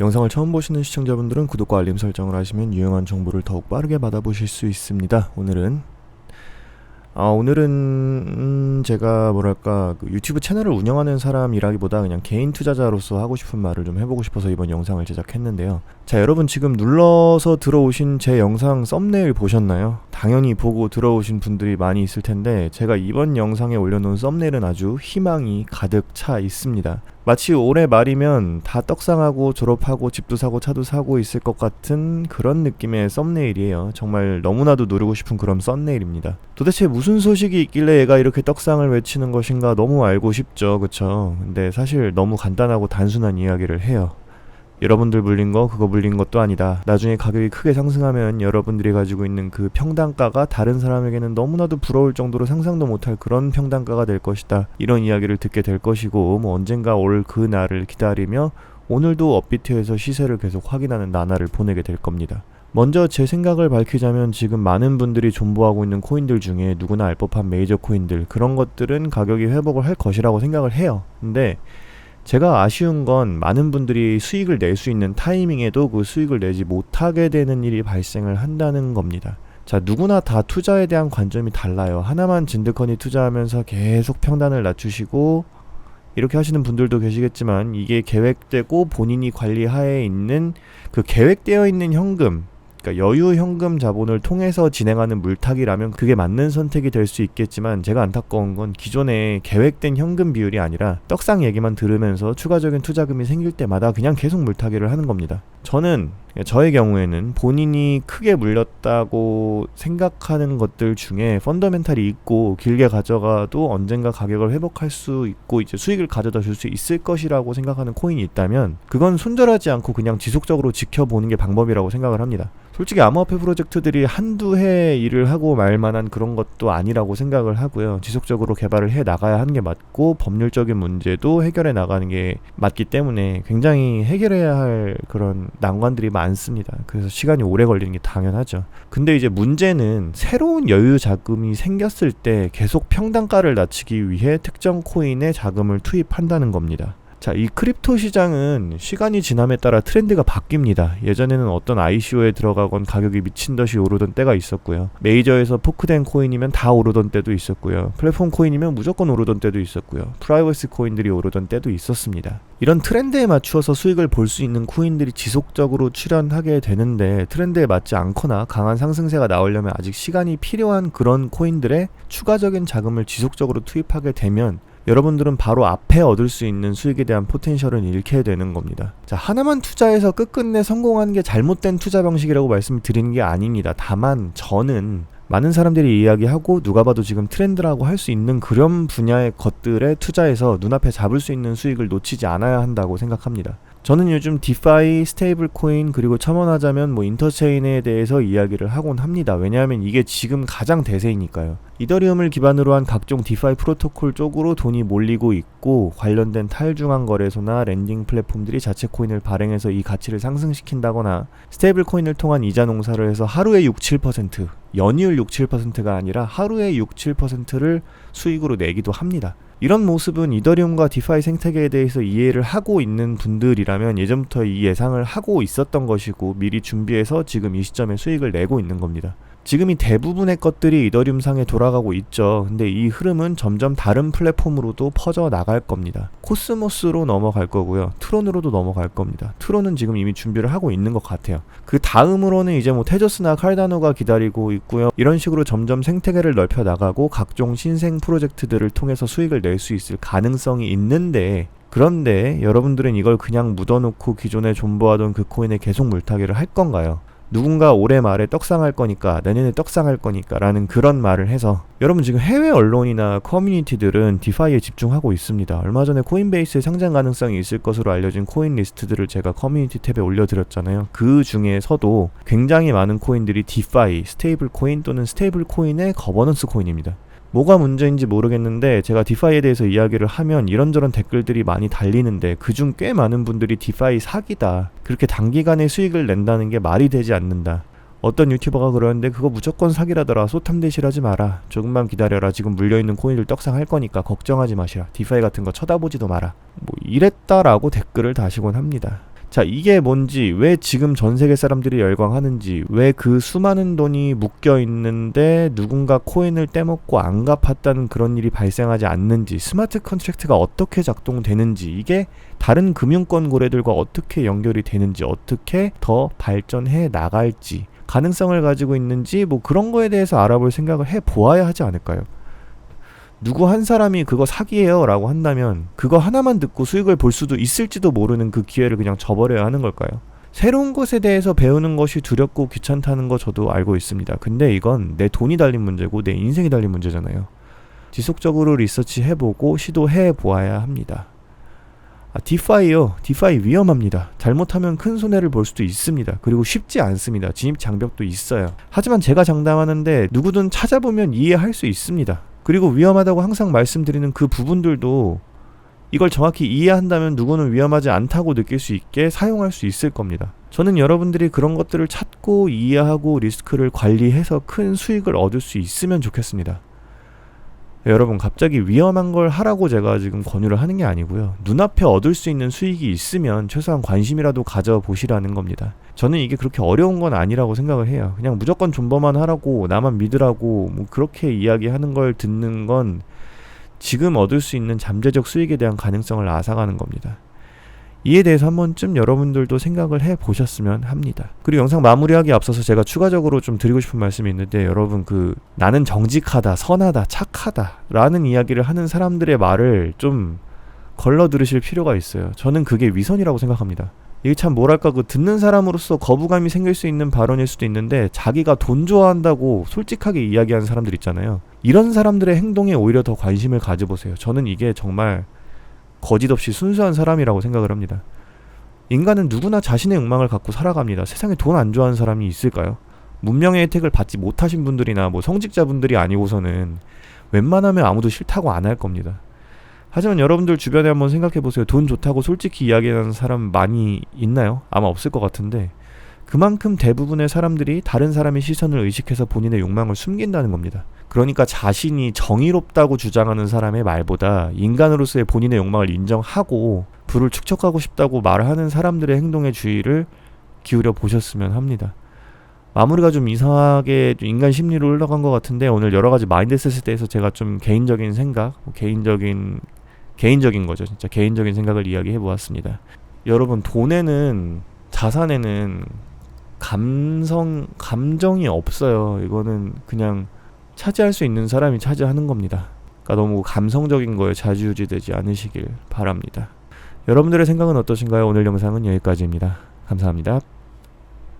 영상을 처음 보시는 시청자분들은 구독과 알림 설정을 하시면 유용한 정보를 더욱 빠르게 받아보실 수 있습니다. 오늘은 아 오늘은 음, 제가 뭐랄까 그 유튜브 채널을 운영하는 사람이라기보다 그냥 개인 투자자로서 하고 싶은 말을 좀 해보고 싶어서 이번 영상을 제작했는데요. 자 여러분 지금 눌러서 들어오신 제 영상 썸네일 보셨나요? 당연히 보고 들어오신 분들이 많이 있을 텐데 제가 이번 영상에 올려놓은 썸네일은 아주 희망이 가득 차 있습니다. 마치 올해 말이면 다 떡상하고 졸업하고 집도 사고 차도 사고 있을 것 같은 그런 느낌의 썸네일이에요. 정말 너무나도 누르고 싶은 그런 썸네일입니다. 도대체 무슨 소식이 있길래 얘가 이렇게 떡상을 외치는 것인가 너무 알고 싶죠. 그쵸? 근데 사실 너무 간단하고 단순한 이야기를 해요. 여러분들 불린 거 그거 불린 것도 아니다. 나중에 가격이 크게 상승하면 여러분들이 가지고 있는 그 평단가가 다른 사람에게는 너무나도 부러울 정도로 상상도 못할 그런 평단가가 될 것이다. 이런 이야기를 듣게 될 것이고 뭐 언젠가 올 그 날을 기다리며 오늘도 업비트에서 시세를 계속 확인하는 나날을 보내게 될 겁니다. 먼저 제 생각을 밝히자면 지금 많은 분들이 존버하고 있는 코인들 중에 누구나 알 법한 메이저 코인들 그런 것들은 가격이 회복을 할 것이라고 생각을 해요. 근데 제가 아쉬운 건 많은 분들이 수익을 낼 수 있는 타이밍에도 그 수익을 내지 못하게 되는 일이 발생을 한다는 겁니다. 자, 누구나 다 투자에 대한 관점이 달라요. 하나만 진득하니 투자하면서 계속 평단을 낮추시고 이렇게 하시는 분들도 계시겠지만 이게 계획되고 본인이 관리하에 있는 그 계획되어 있는 현금 그러니까 여유 현금 자본을 통해서 진행하는 물타기라면 그게 맞는 선택이 될 수 있겠지만 제가 안타까운 건 기존에 계획된 현금 비율이 아니라 떡상 얘기만 들으면서 추가적인 투자금이 생길 때마다 그냥 계속 물타기를 하는 겁니다. 저는 저의 경우에는 본인이 크게 물렸다고 생각하는 것들 중에 펀더멘탈이 있고 길게 가져가도 언젠가 가격을 회복할 수 있고 이제 수익을 가져다 줄 수 있을 것이라고 생각하는 코인이 있다면 그건 손절하지 않고 그냥 지속적으로 지켜보는 게 방법이라고 생각을 합니다. 솔직히 암호화폐 프로젝트들이 한두 해 일을 하고 말 만한 그런 것도 아니라고 생각을 하고요. 지속적으로 개발을 해 나가야 하는 게 맞고 법률적인 문제도 해결해 나가는 게 맞기 때문에 굉장히 해결해야 할 그런 난관들이 많 습니다. 그래서 시간이 오래 걸리는 게 당연하죠. 근데 이제 문제는 새로운 여유 자금이 생겼을 때 계속 평단가를 낮추기 위해 특정 코인에 자금을 투입한다는 겁니다. 자, 이 크립토 시장은 시간이 지남에 따라 트렌드가 바뀝니다. 예전에는 어떤 ICO에 들어가건 가격이 미친 듯이 오르던 때가 있었고요. 메이저에서 포크된 코인이면 다 오르던 때도 있었고요. 플랫폼 코인이면 무조건 오르던 때도 있었고요. 프라이버시 코인들이 오르던 때도 있었습니다. 이런 트렌드에 맞추어서 수익을 볼 수 있는 코인들이 지속적으로 출현하게 되는데 트렌드에 맞지 않거나 강한 상승세가 나오려면 아직 시간이 필요한 그런 코인들에 추가적인 자금을 지속적으로 투입하게 되면 여러분들은 바로 앞에 얻을 수 있는 수익에 대한 포텐셜을 잃게 되는 겁니다. 자, 하나만 투자해서 끝끝내 성공하는 게 잘못된 투자 방식이라고 말씀드리는 게 아닙니다. 다만 저는 많은 사람들이 이야기하고 누가 봐도 지금 트렌드라고 할 수 있는 그런 분야의 것들에 투자해서 눈앞에 잡을 수 있는 수익을 놓치지 않아야 한다고 생각합니다. 저는 요즘 디파이, 스테이블 코인 그리고 첨언하자면 뭐 인터체인에 대해서 이야기를 하곤 합니다. 왜냐하면 이게 지금 가장 대세이니까요. 이더리움을 기반으로 한 각종 디파이 프로토콜 쪽으로 돈이 몰리고 있고 관련된 탈중앙 거래소나 랜딩 플랫폼들이 자체 코인을 발행해서 이 가치를 상승시킨다거나 스테이블 코인을 통한 이자 농사를 해서 하루에 6, 7% 연이율 6, 7%가 아니라 하루에 6, 7%를 수익으로 내기도 합니다. 이런 모습은 이더리움과 디파이 생태계에 대해서 이해를 하고 있는 분들이라면 예전부터 이 예상을 하고 있었던 것이고 미리 준비해서 지금 이 시점에 수익을 내고 있는 겁니다. 지금 이 대부분의 것들이 이더리움 상에 돌아가고 있죠. 근데 이 흐름은 점점 다른 플랫폼으로도 퍼져 나갈 겁니다. 코스모스로 넘어갈 거고요. 트론으로도 넘어갈 겁니다. 트론은 지금 이미 준비를 하고 있는 것 같아요. 그 다음으로는 이제 뭐 테저스나 칼다노가 기다리고 있고요. 이런 식으로 점점 생태계를 넓혀 나가고 각종 신생 프로젝트들을 통해서 수익을 낼 수 있을 가능성이 있는데 그런데 여러분들은 이걸 그냥 묻어놓고 기존에 존버하던 그 코인에 계속 물타기를 할 건가요? 누군가 올해 말에 떡상할 거니까 내년에 떡상할 거니까 라는 그런 말을 해서 여러분 지금 해외 언론이나 커뮤니티들은 디파이에 집중하고 있습니다. 얼마 전에 코인베이스에 상장 가능성이 있을 것으로 알려진 코인 리스트들을 제가 커뮤니티 탭에 올려드렸잖아요. 그 중에서도 굉장히 많은 코인들이 디파이, 스테이블 코인 또는 스테이블 코인의 거버넌스 코인입니다. 뭐가 문제인지 모르겠는데 제가 디파이에 대해서 이야기를 하면 이런저런 댓글들이 많이 달리는데 그중 꽤 많은 분들이 디파이 사기다. 그렇게 단기간에 수익을 낸다는 게 말이 되지 않는다. 어떤 유튜버가 그러는데 그거 무조건 사기라더라. 소탐대실하지 마라. 조금만 기다려라. 지금 물려있는 코인들 떡상할 거니까 걱정하지 마시라. 디파이 같은 거 쳐다보지도 마라. 뭐 이랬다라고 댓글을 다시곤 합니다. 자, 이게 뭔지, 왜 지금 전 세계 사람들이 열광하는지, 왜 그 수많은 돈이 묶여 있는데 누군가 코인을 떼먹고 안 갚았다는 그런 일이 발생하지 않는지, 스마트 컨트랙트가 어떻게 작동되는지, 이게 다른 금융권 고래들과 어떻게 연결이 되는지, 어떻게 더 발전해 나갈지, 가능성을 가지고 있는지, 뭐 그런 거에 대해서 알아볼 생각을 해 보아야 하지 않을까요? 누구 한 사람이 그거 사기예요 라고 한다면 그거 하나만 듣고 수익을 볼 수도 있을지도 모르는 그 기회를 그냥 저버려야 하는 걸까요? 새로운 것에 대해서 배우는 것이 두렵고 귀찮다는 거 저도 알고 있습니다. 근데 이건 내 돈이 달린 문제고 내 인생이 달린 문제잖아요. 지속적으로 리서치 해보고 시도해 보아야 합니다. 아, 디파이요. 디파이 위험합니다. 잘못하면 큰 손해를 볼 수도 있습니다. 그리고 쉽지 않습니다. 진입 장벽도 있어요. 하지만 제가 장담하는데 누구든 찾아보면 이해할 수 있습니다. 그리고 위험하다고 항상 말씀드리는 그 부분들도 이걸 정확히 이해한다면 누구는 위험하지 않다고 느낄 수 있게 사용할 수 있을 겁니다. 저는 여러분들이 그런 것들을 찾고 이해하고 리스크를 관리해서 큰 수익을 얻을 수 있으면 좋겠습니다. 여러분 갑자기 위험한 걸 하라고 제가 지금 권유를 하는 게 아니고요. 눈앞에 얻을 수 있는 수익이 있으면 최소한 관심이라도 가져보시라는 겁니다. 저는 이게 그렇게 어려운 건 아니라고 생각을 해요. 그냥 무조건 존버만 하라고 나만 믿으라고 뭐 그렇게 이야기하는 걸 듣는 건 지금 얻을 수 있는 잠재적 수익에 대한 가능성을 앗아가는 겁니다. 이에 대해서 한 번쯤 여러분들도 생각을 해 보셨으면 합니다. 그리고 영상 마무리하기 앞서서 제가 추가적으로 좀 드리고 싶은 말씀이 있는데 여러분 그 나는 정직하다, 선하다, 착하다 라는 이야기를 하는 사람들의 말을 좀 걸러 들으실 필요가 있어요. 저는 그게 위선이라고 생각합니다. 이게 참 뭐랄까 그 듣는 사람으로서 거부감이 생길 수 있는 발언일 수도 있는데 자기가 돈 좋아한다고 솔직하게 이야기하는 사람들 있잖아요. 이런 사람들의 행동에 오히려 더 관심을 가져보세요. 저는 이게 정말 거짓 없이 순수한 사람이라고 생각을 합니다. 인간은 누구나 자신의 욕망을 갖고 살아갑니다. 세상에 돈 안 좋아하는 사람이 있을까요? 문명의 혜택을 받지 못하신 분들이나 뭐 성직자분들이 아니고서는 웬만하면 아무도 싫다고 안 할 겁니다. 하지만 여러분들 주변에 한번 생각해 보세요. 돈 좋다고 솔직히 이야기하는 사람 많이 있나요? 아마 없을 것 같은데 그만큼 대부분의 사람들이 다른 사람의 시선을 의식해서 본인의 욕망을 숨긴다는 겁니다. 그러니까 자신이 정의롭다고 주장하는 사람의 말보다 인간으로서의 본인의 욕망을 인정하고 부를 축적하고 싶다고 말하는 사람들의 행동에 주의를 기울여 보셨으면 합니다. 마무리가 좀 이상하게 인간 심리로 흘러간 것 같은데 오늘 여러 가지 마인드셋에 대해서 제가 좀 개인적인 생각, 뭐 개인적인 개인적인 거죠. 진짜 개인적인 생각을 이야기해 보았습니다. 여러분 돈에는 자산에는 감성 감정이 없어요. 이거는 그냥 차지할 수 있는 사람이 차지하는 겁니다. 그러니까 너무 감성적인 거에 좌지우지되지 않으시길 바랍니다. 여러분들의 생각은 어떠신가요? 오늘 영상은 여기까지입니다. 감사합니다.